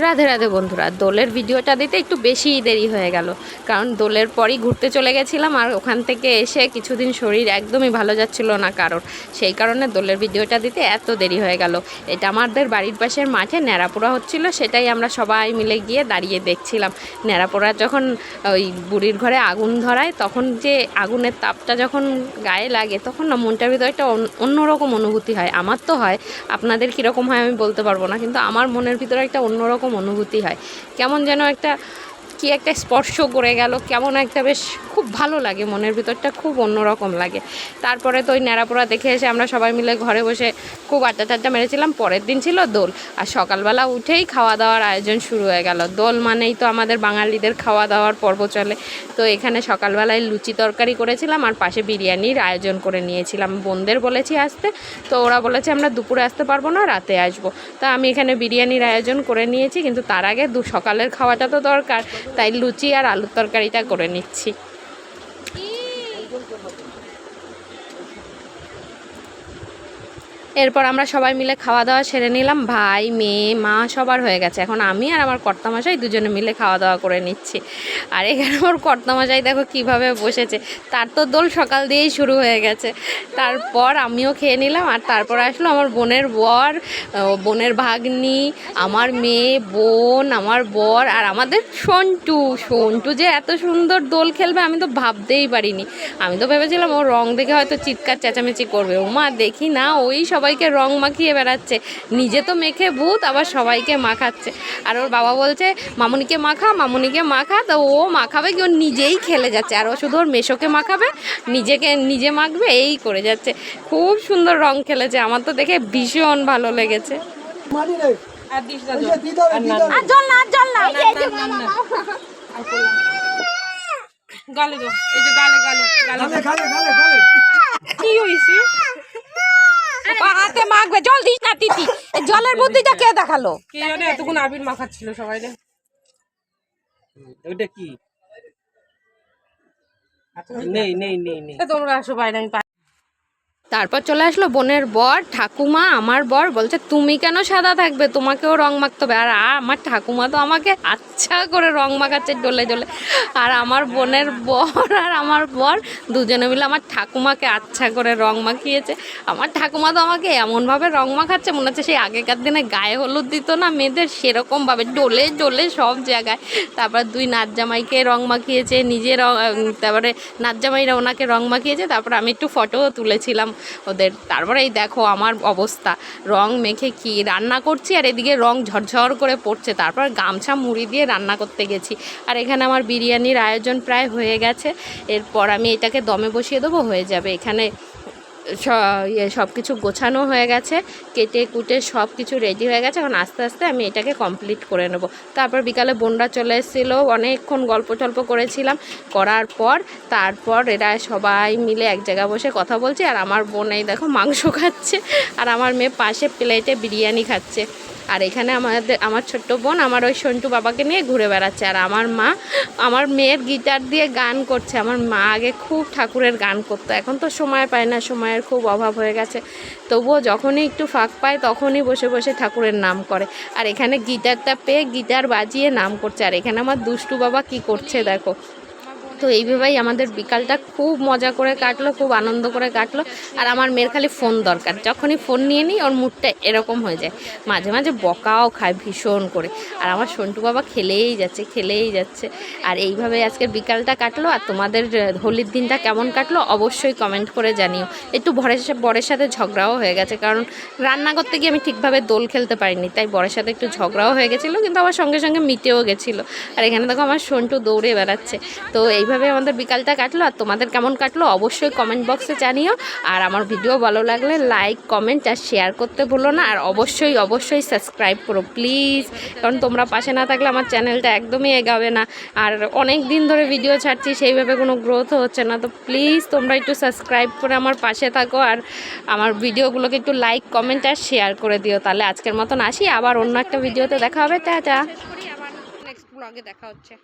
রাধে রাধে বন্ধুরা, দোলের ভিডিওটা দিতে একটু বেশি দেরি হয়ে গেল। কারণ দোলের পরই ঘুরতে চলে গেছিলাম আর ওখান থেকে এসে কিছুদিন শরীর একদমই ভালো যাচ্ছিল না কারোর। সেই কারণে দোলের ভিডিওটা দিতে এত দেরি হয়ে গেল। এটা আমাদের বাড়ির পাশের মাঠে ন্যাড়াপোড়া হচ্ছিল, সেটাই আমরা সবাই মিলে গিয়ে দাঁড়িয়ে দেখছিলাম। ন্যাড়াপোড়া যখন ওই বুড়ির ঘরে আগুন ধরায়, তখন যে আগুনের তাপটা যখন গায়ে লাগে, তখন না মনটার ভিতরে একটা অন্য- অন্যরকম অনুভূতি হয়। আমার তো হয়, আপনাদের কীরকম হয় আমি বলতে পারব না, কিন্তু আমার মনের ভিতরে একটা অন্যরকম অনুভূতি হয়। কেমন যেন একটা কি একটা স্পর্শ করে গেল, কেমন একটা বেশ খুব ভালো লাগে, মনের ভিতরটা খুব অন্যরকম লাগে। তারপরে তো ওই ন্যাড়াপোড়া দেখে এসে আমরা সবাই মিলে ঘরে বসে খুব আড্ডা টাড্ডা মেরেছিলাম, পরের দিন ছিল দোল। আর সকালবেলা উঠেই খাওয়া দাওয়ার আয়োজন শুরু হয়ে গেল। দোল মানেই তো আমাদের বাঙালিদের খাওয়া দাওয়ার পর্ব চলে। তো এখানে সকালবেলায় লুচি তরকারি করেছিলাম আর পাশে বিরিয়ানির আয়োজন করে নিয়েছিলাম। বোনদের বলেছি আসতে, তো ওরা বলেছে আমরা দুপুরে আসতে পারব না, রাতে আসব। তা আমি এখানে বিরিয়ানির আয়োজন করে নিয়েছি, কিন্তু তার আগে দু, সকালের খাওয়াটা তো দরকার। তাই লুচি আর আলুর তরকারিটা করে নিচ্ছি। এরপর আমরা সবাই মিলে খাওয়া দাওয়া সেরে নিলাম। ভাই, মেয়ে, মা সবার হয়ে গেছে। এখন আমি আর আমার কর্তামশাই দুজনে মিলে খাওয়া দাওয়া করে নিচ্ছি। আর এখানে আমার কর্তামশাই দেখো কীভাবে বসেছে। তার তো দোল সকাল দিয়েই শুরু হয়ে গেছে। তারপর আমিও খেয়ে নিলাম আর তারপর আসলো আমার বোনের বর বোনের ভাগ্নি, আমার মেয়ে, বোন, আমার বর আর আমাদের সন্টু। সন্টু যে এত সুন্দর দোল খেলবে আমি তো ভাবতেই পারিনি। আমি তো ভেবেছিলাম ও রং দেখে হয়তো চিৎকার চেঁচামেচি করবে। ও মা, দেখি না, ওই সবাইকে রং মাখিয়ে বেড়াচ্ছে। নিজে তো মেখে ভূত আবার সবাইকে মাখাচ্ছে। আর ওর বাবা বলছে মামুনিকে মাখা মামুনিকে মাখা। তো ও মাখাবে কি? ও নিজেই খেলে যাচ্ছে। আর ও শুধু ওর মেশোকে মাখাবে নিজেকে নিজে মাখবে এই করে যাচ্ছে। খুব সুন্দর রং খেলেছে। আমার তো দেখে ভীষণ ভালো লেগেছে। দিস না ওই জল। যে দিতে হবে দিতে হবে আর জল না আর জল না না, না, না। গালে দাও এই যে গালে গালে গালে খালে খালে খালে খালে কি হইছে ও হাতে মাখবে জল জলের বুদ্ধিটা কে দেখাল? কে জানে এতক্ষণ আবির মাখাচ্ছিল সবাই রে। ওইটা কি? নেই নেই নেই নেই। তোমরা আসো বাইরে আমি তারপর চলে আসলো বোনের বর, ঠাকুমা, আমার বর, বলছে, তুমি কেন সাদা থাকবে? তোমাকেও রং মাখতে হবে। আর আমার ঠাকুমা তো আমাকে আচ্ছা করে রং মাখাচ্ছে ডলে ডলে আর আমার বোনের বর আর আমার বর দুজনে মিলে আমার ঠাকুমাকে আচ্ছা করে রং মাখিয়েছে। আমার ঠাকুমা তো আমাকে এমনভাবে রং মাখাচ্ছে, মনে হচ্ছে সেই আগেকার দিনে গায়ে হলুদ দিত না, মেয়েদের সেরকমভাবে ডলে ডলে সব জায়গায়। তারপর দুই নাচ জামাইকে রং মাখিয়েছে, নিজে রং তারপরে নাচ জামাইরা ওনাকে রং মাখিয়েছে, তারপর আমি একটু ফটোও তুলেছিলাম। ওদের। তারপরে এই দেখো আমার অবস্থা। রং মেখে কি রান্না করছি আর এদিকে রং ঝরঝর করে পড়ছে। তারপর গামছা মুড়ি দিয়ে রান্না করতে গেছি। আর এখানে আমার বিরিয়ানির আয়োজন প্রায় হয়ে গেছে। এরপর আমি এটাকে দমে বসিয়ে দেবো, হয়ে যাবে। এখানে ইয়ে সব কিছু গোছানো হয়ে গেছে, কেটে কুটে সব কিছু রেডি হয়ে গেছে। এখন আস্তে আস্তে আমি এটাকে কমপ্লিট করে নেব। তারপর বিকালে বোনরা চলে এসেছিল, অনেকক্ষণ গল্প টল্প করেছিলাম। করার পর, তারপর এরা সবাই মিলে এক জায়গায় বসে কথা বলছে। আর আমার বোন এই দেখো মাংস খাচ্ছে, আর আমার মেয়ে পাশে প্লেটে বিরিয়ানি খাচ্ছে। আর এখানে আমাদের, আমার ছোট্ট বোন, আমার ওই সন্টু বাবাকে নিয়ে ঘুরে বেড়াচ্ছে। আর আমার মা, আমার মেয়ের গিটার দিয়ে গান করছে। আমার মা আগে খুব ঠাকুরের গান করতো। এখন তো সময় পায় না, সময়ের খুব অভাব হয়ে গেছে। তবুও যখনই একটু ফাঁক পায়, তখনই বসে বসে ঠাকুরের নাম করে। আর এখানে গিটারটা পেয়ে গিটার বাজিয়ে নাম করছে। আর এখানে আমার দুষ্টু বাবা কি করছে দেখো। তো এইভাবেই আমাদের বিকালটা খুব মজা করে কাটলো, খুব আনন্দ করে কাটলো। আর আমার মেয়ের খালি ফোন দরকার, যখনই ফোন নিয়ে নিই ওর মুডটা এরকম হয়ে যায়। মাঝে মাঝে বকাও খায় ভীষণ করে। আর আমার সন্টু বাবা খেলেই যাচ্ছে খেলেই যাচ্ছে। আর এইভাবে আজকে বিকালটা কাটলো। আর তোমাদের হোলির দিনটা কেমন কাটলো অবশ্যই কমেন্ট করে জানিও। একটু বরের বরের সাথে ঝগড়াও হয়ে গেছে, কারণ রান্না করতে গিয়ে আমি ঠিকভাবে দোল খেলতে পারিনি। তাই বরের সাথে একটু ঝগড়াও হয়ে গেছিল, কিন্তু আমার সঙ্গে সঙ্গে মিটেও গেছিল। আর এখানে দেখো আমার সন্টু দৌড়ে বেড়াচ্ছে। তো এইভাবে আমাদের বিকালটা কাটলো আর তোমাদের কেমন কাটলো অবশ্যই কমেন্ট বক্সে জানিও। আর আমার ভিডিও ভালো লাগলে লাইক কমেন্ট আর শেয়ার করতে ভুলো না। আর অবশ্যই অবশ্যই সাবস্ক্রাইব করো প্লিজ কারণ তোমরা পাশে না থাকলে আমার চ্যানেলটা একদমই এগাবে না। আর অনেক দিন ধরে ভিডিও ছাড়ছি, সেইভাবে কোনো গ্রোথ হচ্ছে না। তো প্লিজ তোমরা একটু সাবস্ক্রাইব করে আমার পাশে থাকো। আর আমার ভিডিওগুলোকে একটু লাইক কমেন্ট আর শেয়ার করে দিও। তাহলে আজকের মতন আসি। আবার অন্য একটা ভিডিওতে দেখা হবে। টাটা। নেক্সট ব্লগে দেখা হচ্ছে।